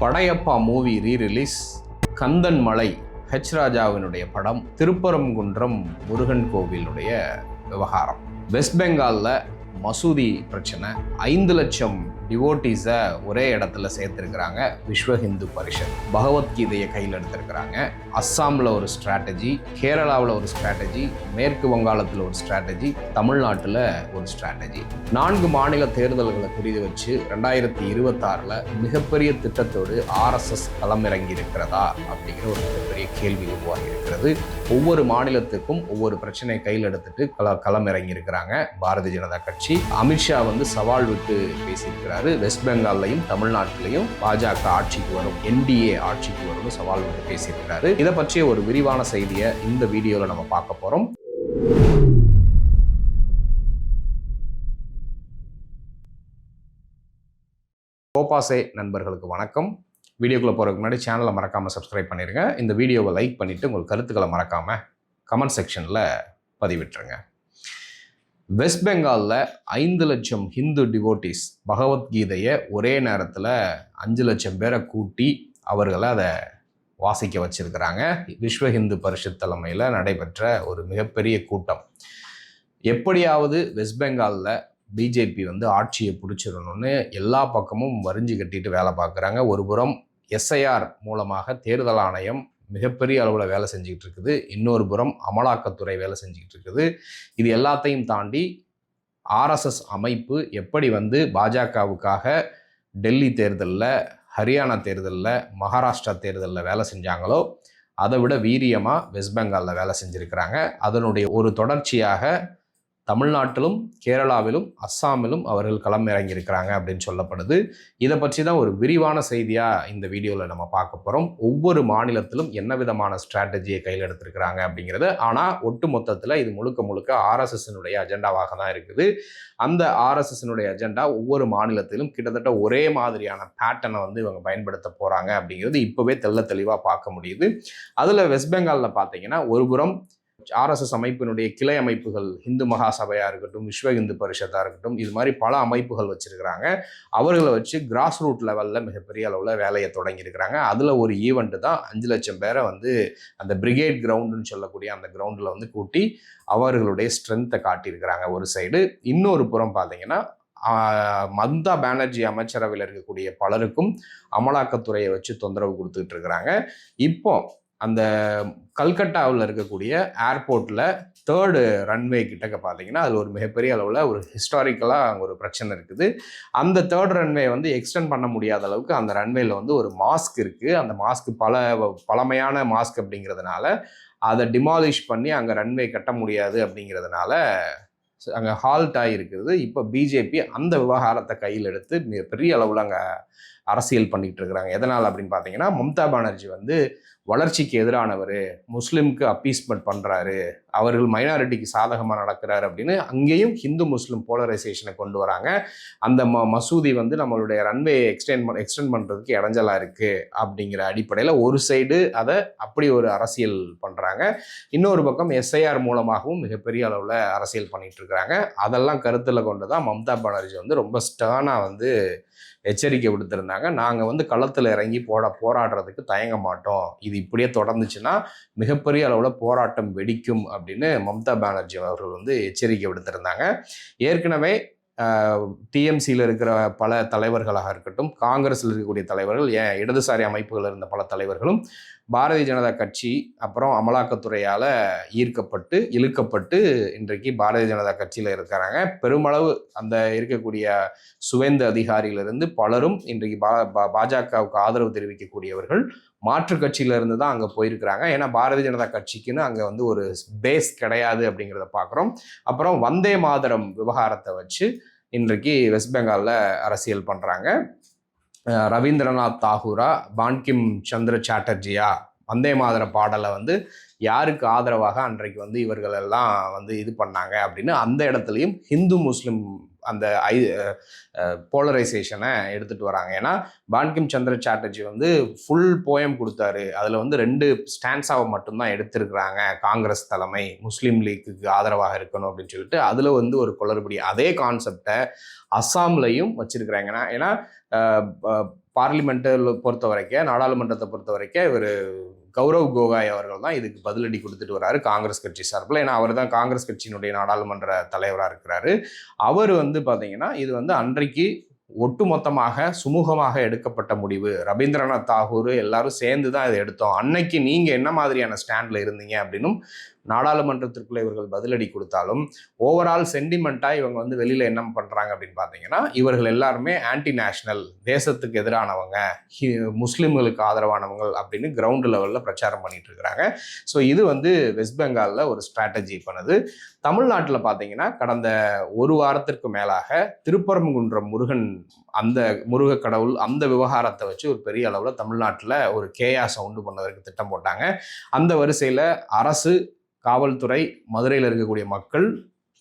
Padayappa movie re release Kandhan Malai H ராஜாவினுடைய படம் திருப்பரங்குன்றம் முருகன் கோவிலுடைய விவகாரம். வெஸ்ட் பெங்காலில் மசூதி பிரச்சனை ஐந்து லட்சம் டிவோட்டிஸை ஒரே இடத்துல சேர்த்துருக்கிறாங்க. விஸ்வ ஹிந்து பரிஷத். பகவத்கீதையை கையில் எடுத்திருக்கிறாங்க. அஸ்ஸாமில் ஒரு ஸ்ட்ராட்டஜி கேரளாவில் ஒரு ஸ்ட்ராட்டஜி மேற்கு வங்காளத்தில் ஒரு ஸ்ட்ராட்டஜி தமிழ்நாட்டில் ஒரு ஸ்ட்ராட்டஜி நான்கு மாநில தேர்தல்களை குறித்து வச்சு ரெண்டாயிரத்தி இருபத்தாறில் மிகப்பெரிய திட்டத்தோடு ஆர்எஸ்எஸ் களமிறங்கி இருக்கிறதா அப்படிங்கிற ஒரு மிகப்பெரிய கேள்வி உருவாகி இருக்கிறது. ஒவ்வொரு மாநிலத்துக்கும் ஒவ்வொரு பிரச்சனையை கையில் எடுத்துட்டு கள களமிறங்கி இருக்கிறாங்க பாரதிய ஜனதா கட்சி. அமித்ஷா வந்து சவால் விட்டு பேசியிருக்கிறார். வெஸ்ட் பெங்கால்லையும் தமிழ்நாட்டிலையும் பாஜக ஆட்சிக்கு வரும் என்டிஏ ஆட்சிக்கு வரும்னு சவால் விட்டு பேசியிருக்கிறாரு இதை பற்றிய ஒரு விரிவான செய்தியை இந்த வீடியோவில் நம்ம பார்க்க போகிறோம் கோபாசே நண்பர்களுக்கு வணக்கம். வீடியோக்குள்ளே போகிறதுக்கு முன்னாடி சேனலை மறக்காமல் சப்ஸ்கிரைப் பண்ணிடுங்க இந்த வீடியோவை லைக் பண்ணிவிட்டு உங்கள் கருத்துக்களை மறக்காமல் கமெண்ட் செக்ஷனில் பதிவிட்டுருங்க. வெஸ்ட் பெங்காலில் ஐந்து லட்சம் ஹிந்து டிவோட்டிஸ் பகவத்கீதையை ஒரே நேரத்தில் அஞ்சு லட்சம் பேரை கூட்டி அவர்களை அதை வாசிக்க வச்சுருக்கிறாங்க. விஸ்வ ஹிந்து பரிஷத் தலைமையில் நடைபெற்ற ஒரு மிகப்பெரிய கூட்டம். எப்படியாவது வெஸ்ட் பெங்காலில் பிஜேபி வந்து ஆட்சியை பிடிச்சிடணும்னு எல்லா பக்கமும் வரிஞ்சு கட்டிட்டு வேலை பார்க்குறாங்க. ஒரு புறம் எஸ்ஐஆர் மூலமாக தேர்தல் ஆணையம் மிகப்பெரிய அளவில் வேலை செஞ்சுக்கிட்டு இருக்குது இன்னொரு புறம் அமலாக்கத்துறை வேலை செஞ்சுக்கிட்டு இருக்குது இது எல்லாத்தையும் தாண்டி ஆர்எஸ்எஸ் அமைப்பு எப்படி வந்து பாஜகவுக்காக டெல்லி தேர்தலில் ஹரியானா தேர்தலில் மகாராஷ்டிரா தேர்தலில் வேலை செஞ்சாங்களோ அதை விட வீரியமாக வெஸ்ட் பெங்காலில் வேலை செஞ்சுருக்கிறாங்க. அதனுடைய ஒரு தொடர்ச்சியாக தமிழ்நாட்டிலும் கேரளாவிலும் அஸ்ஸாமிலும் அவர்கள் களமிறங்கியிருக்கிறாங்க அப்படின்னு சொல்லப்படுது. இதை பற்றி தான் ஒரு விரிவான செய்தியாக இந்த வீடியோவில் நம்ம பார்க்க போகிறோம் ஒவ்வொரு மாநிலத்திலும் என்ன விதமான ஸ்ட்ராட்டஜியை கையில் எடுத்திருக்கிறாங்க அப்படிங்கிறது. ஆனால் ஒட்டு மொத்தத்தில் இது முழுக்க முழுக்க ஆர்எஸ்எஸ்னுடைய அஜெண்டாவாக தான் இருக்குது. அந்த ஆர்எஸ்எஸ்னுடைய அஜெண்டா ஒவ்வொரு மாநிலத்திலும் கிட்டத்தட்ட ஒரே மாதிரியான பேட்டர்னை வந்து இவங்க பயன்படுத்த போகிறாங்க அப்படிங்கிறது இப்போவே தெள்ள தெளிவாக பார்க்க முடியுது. அதில் வெஸ்ட் பெங்காலில் பார்த்தீங்கன்னா ஒரு புறம் ஆர்எஸ்எஸ் அமைப்பினுடைய கிளை அமைப்புகள் இந்து மகாசபையாக இருக்கட்டும் விஸ்வ இந்து பரிஷத்தாக இருக்கட்டும் இது மாதிரி பல அமைப்புகள் வச்சுருக்கிறாங்க. அவர்களை வச்சு கிராஸ் ரூட் லெவலில் மிகப்பெரிய அளவில் வேலையை தொடங்கியிருக்கிறாங்க. அதில் ஒரு ஈவெண்ட்டு தான் அஞ்சு லட்சம் பேரை வந்து அந்த பிரிகேட் கிரவுண்டுன்னு சொல்லக்கூடிய அந்த கிரவுண்டில் வந்து கூட்டி அவர்களுடைய ஸ்ட்ரென்த்தை காட்டியிருக்கிறாங்க ஒரு சைடு இன்னொரு புறம் பார்த்தீங்கன்னா மம்தா பானர்ஜி அமைச்சரவையில் இருக்கக்கூடிய பலருக்கும் அமலாக்கத்துறையை வச்சு தொந்தரவு கொடுத்துட்டு இருக்கிறாங்க. இப்போ அந்த கல்கட்டாவில் இருக்கக்கூடிய ஏர்போர்ட்டில் தேர்டு ரன்வே கிட்டக்க பார்த்தீங்கன்னா அதில் ஒரு மிகப்பெரிய அளவில் ஒரு ஹிஸ்டாரிக்கலாக அங்கே ஒரு பிரச்சனை இருக்குது. அந்த தேர்ட் ரன்வே வந்து எக்ஸ்டெண்ட் பண்ண முடியாத அளவுக்கு அந்த ரன்வேயில் வந்து ஒரு மாஸ்க் இருக்குது அந்த மாஸ்க் பல பழமையான மாஸ்க் அப்படிங்கிறதுனால அதை டிமாலிஷ் பண்ணி அங்கே ரன்வே கட்ட முடியாது அப்படிங்கிறதுனால அங்கே ஹால்ட் ஆகிருக்கிறது இப்போ பிஜேபி அந்த விவகாரத்தை கையில் எடுத்து மிக பெரிய அளவில் அங்கே அரசியல் பண்ணிகிட்டு இருக்கிறாங்க. எதனால் அப்படின்னு பார்த்தீங்கன்னா மம்தா பானர்ஜி வந்து வளர்ச்சிக்கு எதிரானவர் முஸ்லீம்க்கு அப்பீஸ்மெண்ட் பண்ணுறாரு அவர்கள் மைனாரிட்டிக்கு சாதகமாக நடக்கிறாரு அப்படின்னு அங்கேயும் ஹிந்து முஸ்லீம் போலரைசேஷனை கொண்டு வராங்க. அந்த ம மசூதி வந்து நம்மளுடைய ரன்வே எக்ஸ்டெண்ட் பண்ண எக்ஸ்டெண்ட் பண்ணுறதுக்கு இடைஞ்சலாக இருக்குது அப்படிங்கிற அடிப்படையில் ஒரு சைடு அதை அப்படி ஒரு அரசியல் பண்ணுறாங்க இன்னொரு பக்கம் எஸ்ஐஆர் மூலமாகவும் மிகப்பெரிய அளவில் அரசியல் பண்ணிகிட்ருக்கிறாங்க அதெல்லாம் கருத்தில் கொண்டு தான் மம்தா பானர்ஜி வந்து ரொம்ப ஸ்டர்னாக வந்து எச்சரிக்கை விடுத்திருந்தாங்க. நாங்கள் வந்து களத்தில் இறங்கி போட போராடுறதுக்கு தயங்க மாட்டோம். இது இப்படியே தொடர்ந்துச்சுன்னா மிகப்பெரிய அளவில் போராட்டம் வெடிக்கும் அப்படின்னு மம்தா பானர்ஜி அவர்கள் வந்து எச்சரிக்கை விடுத்திருந்தாங்க. ஏற்கனவே டிஎம்சியில் இருக்கிற பல தலைவர்களாக இருக்கட்டும் காங்கிரஸில் இருக்கக்கூடிய தலைவர்கள் ஏன் இடதுசாரி அமைப்புகள் இருந்த பல தலைவர்களும் பாரதிய ஜனதா கட்சி அப்புறம் அமலாக்கத்துறையால் ஈர்க்கப்பட்டு இழுக்கப்பட்டு இன்றைக்கு பாரதிய ஜனதா கட்சியில் இருக்கிறாங்க. பெருமளவு அந்த இருக்கக்கூடிய சுவேந்த அதிகாரியிலிருந்து பலரும் இன்றைக்கு பா பாஜகவுக்கு ஆதரவு தெரிவிக்கக்கூடியவர்கள் மாற்று கட்சியிலிருந்து தான் அங்கே போயிருக்கிறாங்க. ஏன்னா பாரதிய ஜனதா கட்சிக்குன்னு அங்கே வந்து ஒரு பேஸ் கிடையாது அப்படிங்கிறத பார்க்குறோம் அப்புறம் வந்தே மாதரம் விவகாரத்தை வச்சு இன்றைக்கு வெஸ்ட் பெங்காலில் அரசியல் பண்ணுறாங்க ரவீந்திரநாத் தாகூரா பான்கிம் சந்திர சாட்டர்ஜியா வந்தே மாதர பாடலை வந்து யாருக்கு ஆதரவாக அன்றைக்கு வந்து இவர்கள் எல்லாம் வந்து இது பண்ணாங்க அப்படின்னு அந்த இடத்துலையும் ஹிந்து முஸ்லீம் அந்த ஐ போலரைசேஷனை எடுத்துகிட்டு வராங்க. ஏன்னா பான்கிம் சந்திர சாட்டர்ஜி வந்து ஃபுல் போயம் கொடுத்தாரு. அதில் வந்து ரெண்டு ஸ்டான்ஸாக மட்டும்தான் எடுத்திருக்கிறாங்க. காங்கிரஸ் தலைமை முஸ்லீம் லீக்குக்கு ஆதரவாக இருக்கணும் அப்படின்னு சொல்லிட்டு அதில் வந்து ஒரு குளறுபடி. அதே கான்செப்டை அஸ்ஸாம்லையும் வச்சுருக்கிறாங்க. ஏன்னா பார்லிமெண்ட்டில் பொறுத்த வரைக்கும் நாடாளுமன்றத்தை பொறுத்த வரைக்கும் இவர் கௌரவ் கோகாய் அவர்கள் தான் இதுக்கு பதிலடி கொடுத்துட்டு வராரு காங்கிரஸ் கட்சி சார்பில். ஏன்னா அவர் தான் காங்கிரஸ் கட்சியினுடைய நாடாளுமன்ற தலைவராக இருக்கிறாரு. அவர் வந்து பார்த்தீங்கன்னா இது வந்து அன்றைக்கு ஒட்டுமொத்தமாக சுமூகமாக எடுக்கப்பட்ட முடிவு. ரவீந்திரநாத் தாகூர் எல்லாரும் சேர்ந்து தான் இதை எடுத்தோம். அன்னைக்கு நீங்கள் என்ன மாதிரியான ஸ்டாண்டில் இருந்தீங்க அப்படின்னும் நாடாளுமன்றத்திற்குள்ள இவர்கள் பதிலடி கொடுத்தாலும் ஓவரால் சென்டிமெண்ட்டாக இவங்க வந்து வெளியில் என்ன பண்ணுறாங்க அப்படின்னு பார்த்தீங்கன்னா இவர்கள் எல்லாருமே ஆன்டி நேஷனல் தேசத்துக்கு எதிரானவங்க ஹி- ஆதரவானவங்க அப்படின்னு கிரவுண்ட் லெவலில் பிரச்சாரம் பண்ணிட்டு இருக்கிறாங்க. ஸோ இது வந்து வெஸ்ட் பெங்காலில் ஒரு ஸ்ட்ராட்டஜி பண்ணுது தமிழ்நாட்டில் பார்த்தீங்கன்னா கடந்த ஒரு வாரத்திற்கு மேலாக திருப்பரங்குன்றம் முருகன் அந்த முருக கடவுள் அந்த விவகாரத்தை வச்சு ஒரு பெரிய அளவில் தமிழ்நாட்டில் ஒரு கேயாசை உண்டு பண்ணதற்கு திட்டம் போட்டாங்க. அந்த வரிசையில் அரசு காவல்துறை மதுரையில் இருக்கக்கூடிய மக்கள்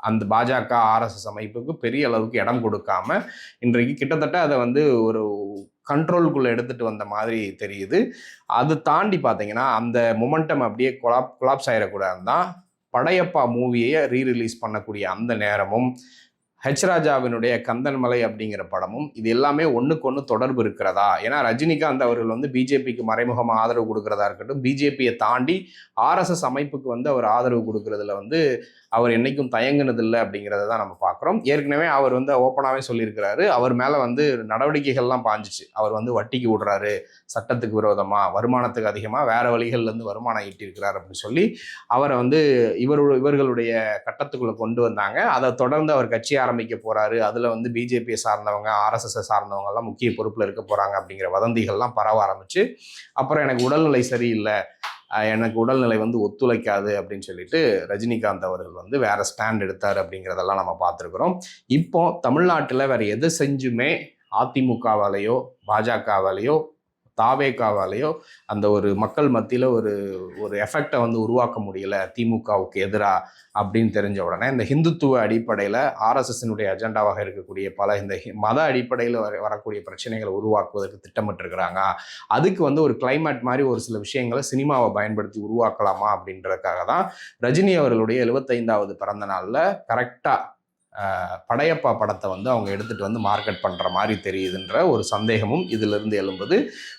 அந்த பாஜக ஆர்எஸ்எஸ் அமைப்புக்கு பெரிய அளவுக்கு இடம் கொடுக்காம இன்றைக்கு கிட்டத்தட்ட அதை வந்து ஒரு கண்ட்ரோலுக்குள்ளே எடுத்துகிட்டு வந்த மாதிரி தெரியுது. அது தாண்டி பார்த்தீங்கன்னா அந்த மொமெண்டம் அப்படியே கொலாப் கொலாப்ஸ் ஆகிடக்கூடாது தான் படையப்பா மூவியை ரீரிலீஸ் பண்ணக்கூடிய அந்த நேரமும் ஹெச் ராஜாவினுடைய கந்தன்மலை அப்படிங்கிற படமும் இது எல்லாமே ஒன்றுக்கு ஒன்று தொடர்பு இருக்கிறதா? ஏன்னா ரஜினிகாந்த் அவர்கள் வந்து பிஜேபிக்கு மறைமுகமாக ஆதரவு கொடுக்கறதா இருக்கட்டும் பிஜேபியை தாண்டி ஆர்எஸ்எஸ் அமைப்புக்கு வந்து அவர் ஆதரவு கொடுக்கறதுல வந்து அவர் என்றைக்கும் தயங்குனதில்லை அப்படிங்கிறத தான் நம்ம பார்க்குறோம். ஏற்கனவே அவர் வந்து ஓப்பனாகவே சொல்லியிருக்கிறாரு. அவர் மேலே வந்து நடவடிக்கைகள்லாம் பாஞ்சிச்சு. அவர் வந்து வட்டிக்கு விடுறாரு சட்டத்துக்கு விரோதமாக வருமானத்துக்கு அதிகமாக வேறு வழிகள்லேருந்து வருமானம் ஈட்டியிருக்கிறார் அப்படின்னு சொல்லி அவரை வந்து இவரு இவர்களுடைய கட்டத்துக்குள்ளே கொண்டு வந்தாங்க. அதை தொடர்ந்து அவர் கட்சி ஆரம்பிக்க போகிறாரு அதில் வந்து பிஜேபியை சார்ந்தவங்க ஆர்எஸ்எஸ் சார்ந்தவங்கெல்லாம் முக்கிய பொறுப்பில் இருக்க போகிறாங்க அப்படிங்கிற வதந்திகள்லாம் பரவ ஆரம்பிச்சு அப்புறம் எனக்கு உடல்நிலை சரியில்லை. எனக்கு உடல்நிலை வந்து ஒத்துழைக்காது அப்படின்னு சொல்லிட்டு ரஜினிகாந்த் அவர்கள் வந்து வேற ஸ்டாண்ட் எடுத்தார் அப்படிங்கிறதெல்லாம் நம்ம பார்த்துருக்குறோம். இப்போ தமிழ்நாட்டில் வேற எது செஞ்சுமே அதிமுகவாலேயோ பாஜகவாலேயோ தாவேக்காவாலேயோ அந்த ஒரு மக்கள் மத்தியில் ஒரு ஒரு எஃபெக்டை வந்து உருவாக்க முடியல திமுகவுக்கு எதிராக அப்படின்னு தெரிஞ்ச உடனே இந்த ஹிந்துத்துவ அடிப்படையில் ஆர்எஸ்எஸ்னுடைய அஜெண்டாவாக இருக்கக்கூடிய பல இந்த ஹி- மத அடிப்படையில் வர வரக்கூடிய பிரச்சனைகளை உருவாக்குவதற்கு திட்டமிட்டிருக்கிறாங்க. அதுக்கு வந்து ஒரு கிளைமேட் மாதிரி ஒரு சில விஷயங்களை சினிமாவை பயன்படுத்தி உருவாக்கலாமா அப்படின்றதுக்காக தான் ரஜினி அவர்களுடைய எழுபத்தைந்தாவது பிறந்த நாளில் கரெக்டாக படையப்பா படத்தை வந்து அவங்க எடுத்துகிட்டு வந்து மார்க்கெட் பண்ணுற மாதிரி தெரியுதுன்ற ஒரு சந்தேகமும் இதிலிருந்து எழும்புது.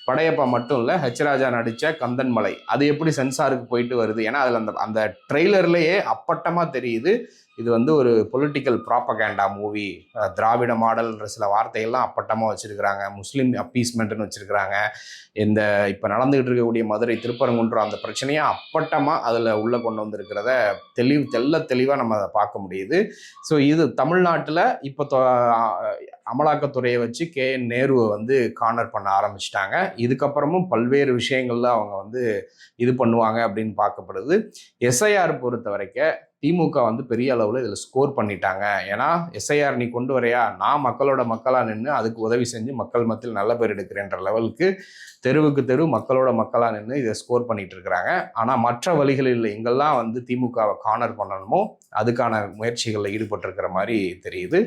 படையப்பா மட்டும் இல்லை ஹெச்ராஜா நடித்த கந்தன்மலை அது எப்படி சென்சாருக்கு போயிட்டு வருது? ஏன்னா அதில் அந்த அந்த ட்ரெய்லர்லேயே அப்பட்டமாக தெரியுது. இது வந்து ஒரு பொலிட்டிக்கல் ப்ராப்பகேண்டா மூவி திராவிட மாடல்ன்ற சில வார்த்தைகள்லாம் அப்பட்டமாக வச்சுருக்கிறாங்க. முஸ்லீம் அப்பீஸ்மெண்ட்னு வச்சுருக்கிறாங்க. இந்த இப்போ நடந்துகிட்டு இருக்கக்கூடிய மதுரை திருப்பரங்குன்றம் அந்த பிரச்சனையை அப்பட்டமாக அதில் உள்ளே கொண்டு வந்திருக்கிறத தெளிவு தெள்ள தெளிவாக நம்ம அதை பார்க்க முடியுது. ஸோ இது தமிழ்நாட்டில் இப்போ அமலாக்கத்துறையை வச்சு கே. என். நேருவை வந்து கார்னர் பண்ண ஆரம்பிச்சிட்டாங்க. இதுக்கப்புறமும் பல்வேறு விஷயங்களில் அவங்க வந்து இது பண்ணுவாங்க அப்படின்னு பார்க்கப்படுது. எஸ்ஐஆர் பொறுத்த வரைக்கும் திமுக வந்து பெரிய அளவில் இதில் ஸ்கோர் பண்ணிட்டாங்க. ஏன்னா எஸ்ஐஆர் நீ கொண்டு வரையா? நான் மக்களோட மக்களாக நின்று அதுக்கு உதவி செஞ்சு மக்கள் மத்தியில் நல்ல பேர் எடுக்கிறேன்ற லெவலுக்கு தெருவுக்கு தெரு மக்களோட மக்களாக நின்று இதை ஸ்கோர் பண்ணிட்டு இருக்கிறாங்க. ஆனால் மற்ற வழிகளில் எங்கெல்லாம் வந்து திமுகவை கார்னர் பண்ணணுமோ அதுக்கான முயற்சிகளில் ஈடுபட்டிருக்கிற மாதிரி தெரியுது.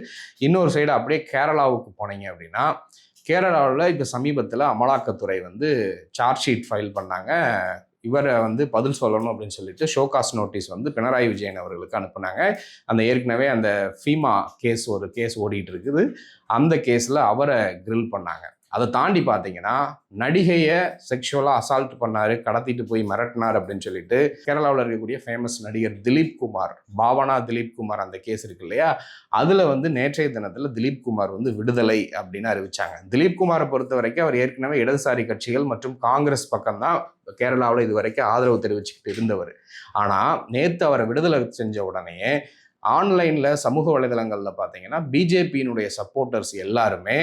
இன்னொரு சைடு அப்படியே கேரளாவுக்கு போனீங்க அப்படின்னா கேரளாவில் இப்போ சமீபத்தில் அமலாக்கத்துறை வந்து சார்ஜ் ஷீட் ஃபைல் பண்ணாங்க. இவரை வந்து பதில் சொல்லணும் அப்படின்னு சொல்லிட்டு ஷோகாஸ் நோட்டீஸ் வந்து பினராயி விஜயன் அவர்களுக்கு அனுப்புனாங்க. அந்த ஏற்கனவே அந்த ஃபீமா கேஸ் ஒரு கேஸ் ஓடிட்டு இருக்குது. அந்த கேஸில் அவரை கிரில் பண்ணாங்க. அதை தாண்டி பார்த்தீங்கன்னா நடிகையை செக்ஷுவலாக அசால்ட் பண்ணார் கடத்திட்டு போய் மிரட்டினார் அப்படின்னு சொல்லிட்டு கேரளாவில் இருக்கக்கூடிய ஃபேமஸ் நடிகர் திலீப் குமார் பாவனா திலீப் குமார் அந்த கேஸ் இருக்கு இல்லையா? அதில் வந்து நேற்றைய தினத்தில் திலீப் குமார் வந்து விடுதலை அப்படின்னு அறிவிச்சாங்க. திலீப் குமாரை பொறுத்த வரைக்கும் அவர் ஏற்கனவே இடதுசாரி கட்சிகள் மற்றும் காங்கிரஸ் பக்கம்தான் கேரளாவில் இது வரைக்கும் ஆதரவு தெரிவிச்சுக்கிட்டு இருந்தவர். ஆனால் நேற்று அவரை விடுதலை செஞ்ச உடனே ஆன்லைனில் சமூக வலைதளங்களில் பார்த்தீங்கன்னா பிஜேபியினுடைய சப்போர்ட்டர்ஸ் எல்லாருமே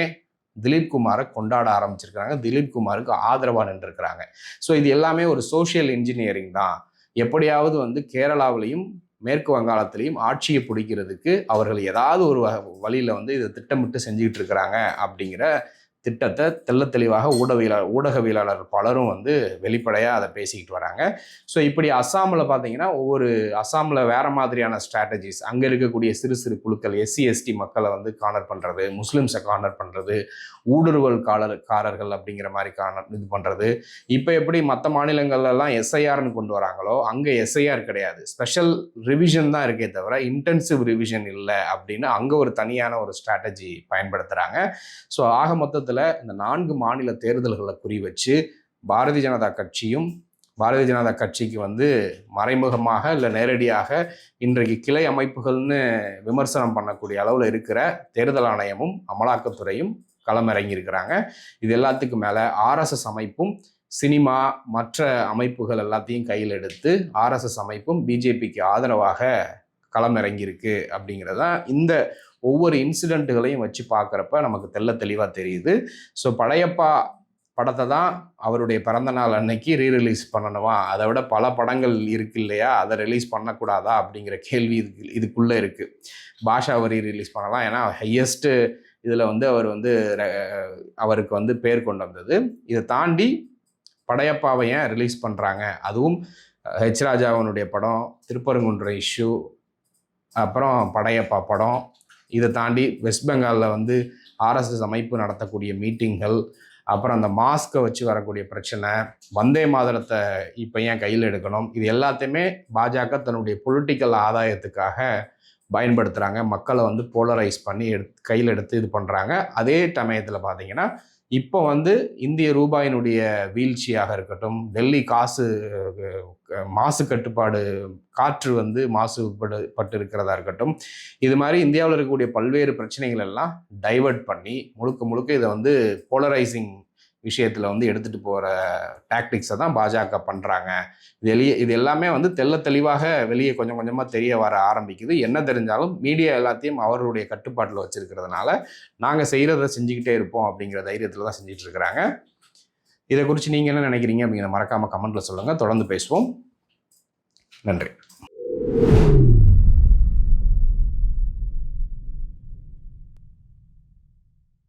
திலீப் குமாரை கொண்டாட ஆரம்பிச்சிருக்கிறாங்க. திலீப் குமாருக்கு ஆதரவாக நின்றுருக்கிறாங்க. ஸோ இது எல்லாமே ஒரு சோஷியல் இன்ஜினியரிங் தான். எப்படியாவது வந்து கேரளாவிலையும் மேற்கு வங்காளத்திலையும் ஆட்சியை பிடிக்கிறதுக்கு அவர்கள் ஏதாவது ஒரு வழியில் வந்து இதை திட்டமிட்டு செஞ்சுக்கிட்டு இருக்கிறாங்க அப்படிங்கிற திட்டத்தை தெல்ல தெளிவாக ஊடகவியலாளர் ஊடகவியலாளர் பலரும் வந்து வெளிப்படையாக அதை பேசிக்கிட்டு வராங்க. ஸோ இப்படி அஸ்ஸாமில் பார்த்தீங்கன்னா ஒவ்வொரு அஸ்ஸாமில் வேறு மாதிரியான ஸ்ட்ராட்டஜிஸ் அங்கே இருக்கக்கூடிய சிறு சிறு குழுக்கள் எஸ்சி எஸ்டி மக்களை வந்து கார்னர் பண்ணுறது முஸ்லீம்ஸை கார்னர் பண்ணுறது ஊடுருவல் காலர் காரர்கள் அப்படிங்கிற மாதிரி காண இது பண்ணுறது இப்போ எப்படி மற்ற மாநிலங்கள்லாம் எஸ்ஐஆர்னு கொண்டு வராங்களோ அங்கே எஸ்ஐஆர் கிடையாது. ஸ்பெஷல் ரிவிஷன் தான் இருக்கே தவிர இன்டென்சிவ் ரிவிஷன் இல்லை அப்படின்னு அங்கே ஒரு தனியான ஒரு ஸ்ட்ராட்டஜி பயன்படுத்துகிறாங்க ஸோ ஆக மொத்தத்தில் இந்த நான்கு மாநில தேர்தல்களை குறி வச்சு பாரதிய ஜனதா கட்சியும் பாரதிய ஜனதா கட்சிக்கு வந்து மறைமுகமாக இல்லை நேரடியாக இன்றைக்கு கிளை அமைப்புகள்னு விமர்சனம் பண்ணக்கூடிய அளவில் இருக்கிற தேர்தல் ஆணையமும் அமலாக்கத்துறையும் களமிறங்கியிருக்கிறாங்க. இது எல்லாத்துக்கும் மேலே ஆர்எஸ்எஸ் அமைப்பும் சினிமா மற்ற அமைப்புகள் எல்லாத்தையும் கையில் எடுத்து ஆர்எஸ்எஸ் அமைப்பும் பிஜேபிக்கு ஆதரவாக களமிறங்கியிருக்கு அப்படிங்கிறதான் இந்த ஒவ்வொரு இன்சிடெண்ட்டுகளையும் வச்சு பார்க்குறப்ப நமக்கு தெள்ள தெளிவாக தெரியுது. ஸோ பழையப்பா படத்தை தான் அவருடைய பிறந்த நாள் அன்னைக்கு ரீ ரிலீஸ் பண்ணணுமா? அதை விட பல படங்கள் இருக்கு இல்லையா? அதை ரிலீஸ் பண்ணக்கூடாதா அப்படிங்கிற கேள்வி இதுக்கு இதுக்குள்ளே இருக்குது பாஷாவை ரீ ரிலீஸ் பண்ணலாம். ஏன்னா ஹையஸ்ட்டு இதில் வந்து அவர் வந்து அவருக்கு வந்து பேர் கொண்டு வந்தது. இதை தாண்டி படையப்பாவை ஏன் ரிலீஸ் பண்ணுறாங்க அதுவும் ஹெச் ராஜாவனுடைய படம் திருப்பரங்குன்ற இஷ்யூ அப்புறம் படையப்பா படம். இதை தாண்டி வெஸ்ட் பெங்காலில் வந்து ஆர்எஸ்எஸ் அமைப்பு நடத்தக்கூடிய மீட்டிங்கள் அப்புறம் அந்த மாஸ்க்கை வச்சு வரக்கூடிய பிரச்சனை வந்தே மாதரத்தை இப்போ ஏன் கையில் எடுக்கணும்? இது எல்லாத்தையுமே பாஜக தன்னுடைய பொலிட்டிக்கல் ஆதாயத்துக்காக பயன்படுத்துகிறாங்க மக்களை வந்து போலரைஸ் பண்ணி எடுத்து கையில் எடுத்து இது பண்ணுறாங்க அதே சமயத்தில் பார்த்தீங்கன்னா இப்போ வந்து இந்திய ரூபாயினுடைய வீழ்ச்சியாக இருக்கட்டும் டெல்லி காசு மாசு கட்டுப்பாடு காற்று வந்து மாசுபடு பட்டு இருக்கிறதா இருக்கட்டும் இது மாதிரி இந்தியாவில் இருக்கக்கூடிய பல்வேறு பிரச்சனைகள் எல்லாம் டைவெர்ட் பண்ணி முழுக்க முழுக்க இதை வந்து போலரைசிங் விஷயத்தில் வந்து எடுத்துகிட்டு போகிற டாக்டிக்ஸை தான் பாஜக பண்ணுறாங்க இது வெளியே இது எல்லாமே வந்து தெல்ல தெளிவாக வெளியே கொஞ்சம் கொஞ்சமாக தெரிய வர ஆரம்பிக்குது. என்ன தெரிஞ்சாலும் மீடியா எல்லாத்தையும் அவருடைய கட்டுப்பாட்டில் வச்சுருக்கிறதுனால நாங்கள் செய்கிறத செஞ்சுக்கிட்டே இருப்போம் அப்படிங்கிற தைரியத்தில் தான் செஞ்சுட்டு இருக்கிறாங்க. இதை குறித்து நீங்கள் என்ன நினைக்கிறீங்க அப்படிங்கிற மறக்காமல் கமெண்ட்டில் சொல்லுங்கள் தொடர்ந்து பேசுவோம். நன்றி.